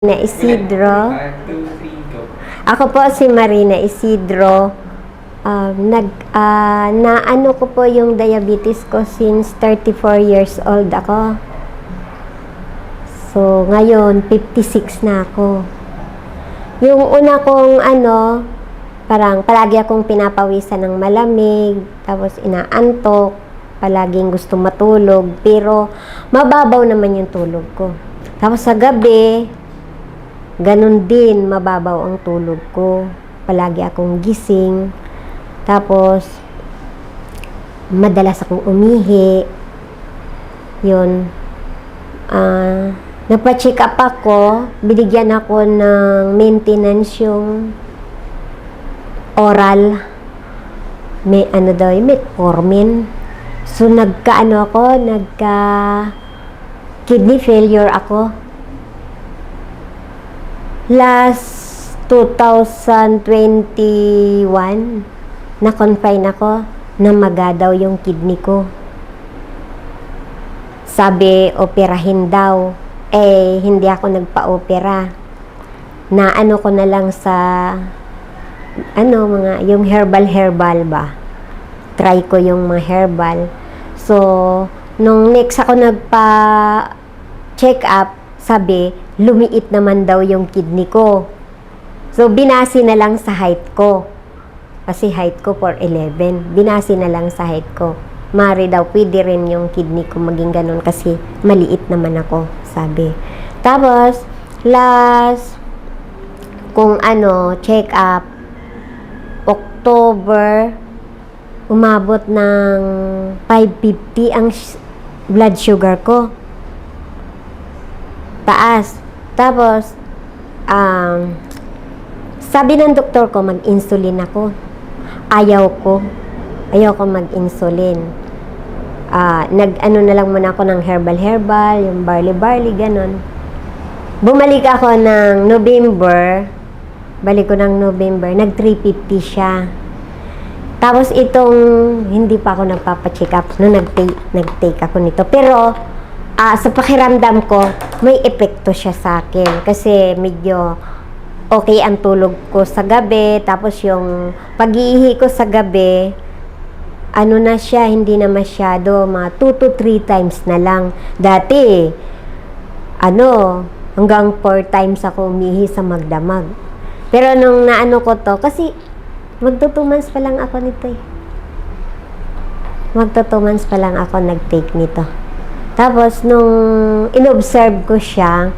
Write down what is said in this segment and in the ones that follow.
na Isidro. Ako po si Marina Isidro. Um, nag, ah, na ano ko po yung diabetes ko since 34 years old ako. So, ngayon, 56 na ako. Yung una kong ano, parang palagi akong pinapawisan ng malamig, tapos inaantok, palaging gusto matulog, pero mababaw naman yung tulog ko. Tapos sa gabi, Ganon din, mababaw ang tulog ko. Palagi akong gising. Tapos, madalas akong umihi. Yun. Ah, napacheck up ako. Binigyan ako ng maintenance yung oral. May ano daw, yun, metformin. So, nagka-ano ako, nagka kidney failure ako last 2021, na-confine ako na maga daw yung kidney ko. Sabi, operahin daw. Eh, hindi ako nagpa-opera. Na ano ko na lang sa, ano, mga, yung herbal-herbal ba? Try ko yung mga herbal. So, nung next ako nagpa-check up, sabi, lumiit naman daw yung kidney ko. So, binasi na lang sa height ko. Kasi height ko 4'11. Binasi na lang sa height ko. Mari daw, pwede rin yung kidney ko maging ganun kasi maliit naman ako, sabi. Tapos, last, kung ano, check up, October, umabot ng 550 ang blood sugar ko. Taas. Tapos, um, sabi ng doktor ko, mag-insulin ako. Ayaw ko. Ayaw ko mag-insulin. Ah, nag-ano na lang muna ako ng herbal-herbal, yung barley-barley, ganon. Bumalik ako ng November, balik ko ng November, nag-350 siya. Tapos itong, hindi pa ako nagpapacheck up, no, nag-take, nag-take ako nito. Pero, ah, sa pakiramdam ko, may epekto siya sa akin. Kasi medyo okay ang tulog ko sa gabi. Tapos yung pag-iihi ko sa gabi, ano na siya, hindi na masyado, mga 2 to 3 times na lang. Dati, ano, hanggang 4 times ako umihi sa magdamag. Pero nung naano ko to, kasi magto 2 months pa lang ako nito eh. Magto 2 months pa lang ako nag-take nito. Tapos, nung inobserve ko siya,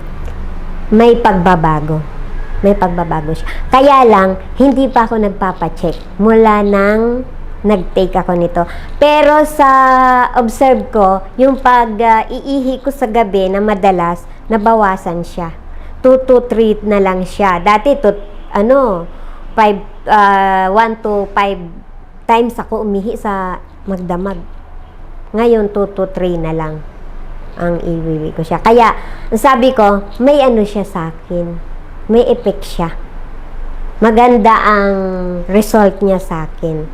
may pagbabago. May pagbabago siya. Kaya lang, hindi pa ako nagpapacheck mula nang nag-take ako nito. Pero sa observe ko, yung pag-iihi ko sa gabi na madalas, nabawasan siya. 2 to 3 na lang siya. Dati, to, ano, 5, 1 to 5 times ako umihi sa magdamag. Ngayon, 2 to 3 na lang ang iwiwi ko siya. Kaya, sabi ko, may ano siya sa akin. May effect siya. Maganda ang result niya sa akin.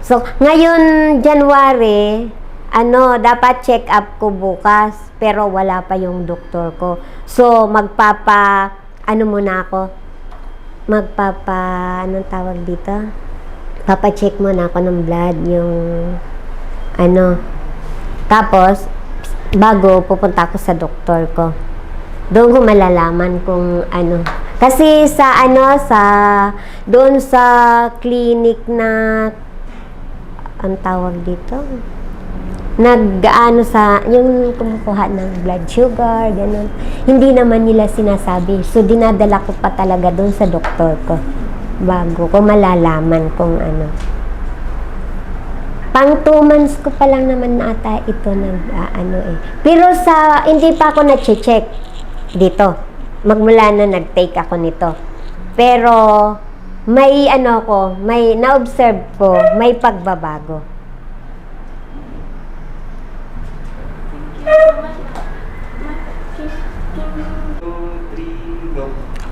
So, ngayon, January, ano, dapat check up ko bukas, pero wala pa yung doktor ko. So, magpapa, ano muna ako, magpapa, anong tawag dito? Papacheck muna ako ng blood, yung, ano, tapos, bago pupunta ako sa doktor ko. Doon ko malalaman kung ano. Kasi sa ano, sa, doon sa clinic na, ang tawag dito, nag-ano sa, yung kumukuha ng blood sugar, ganun. Hindi naman nila sinasabi. So, dinadala ko pa talaga doon sa doktor ko. Bago ko malalaman kung ano. Pang 2 months ko pa lang naman na ata ito nag ah, ano eh. Pero sa hindi pa ako na-check dito. Magmula na nag-take ako nito. Pero may ano ko, may na-observe ko, may pagbabago.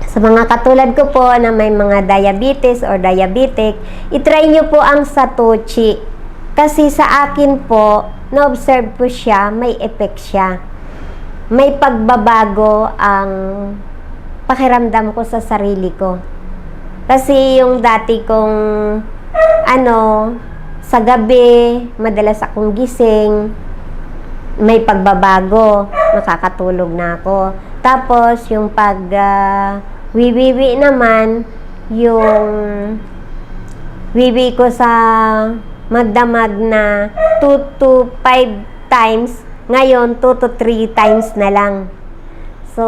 Sa mga katulad ko po na may mga diabetes or diabetic, itry nyo po ang Satochi. Kasi sa akin po, na-observe ko siya, may effect siya. May pagbabago ang pakiramdam ko sa sarili ko. Kasi yung dati kong ano, sa gabi, madalas akong gising, may pagbabago, nakakatulog na ako. Tapos yung pag ah, wiwiwi naman, yung wiwi ko sa magdamag na 2 to 5 times, ngayon 2 to 3 times na lang. So,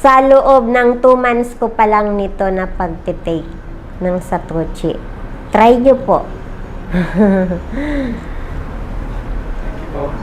sa loob ng 2 months ko pa lang nito na pagtitake ng Satoshi. Try nyo po. po.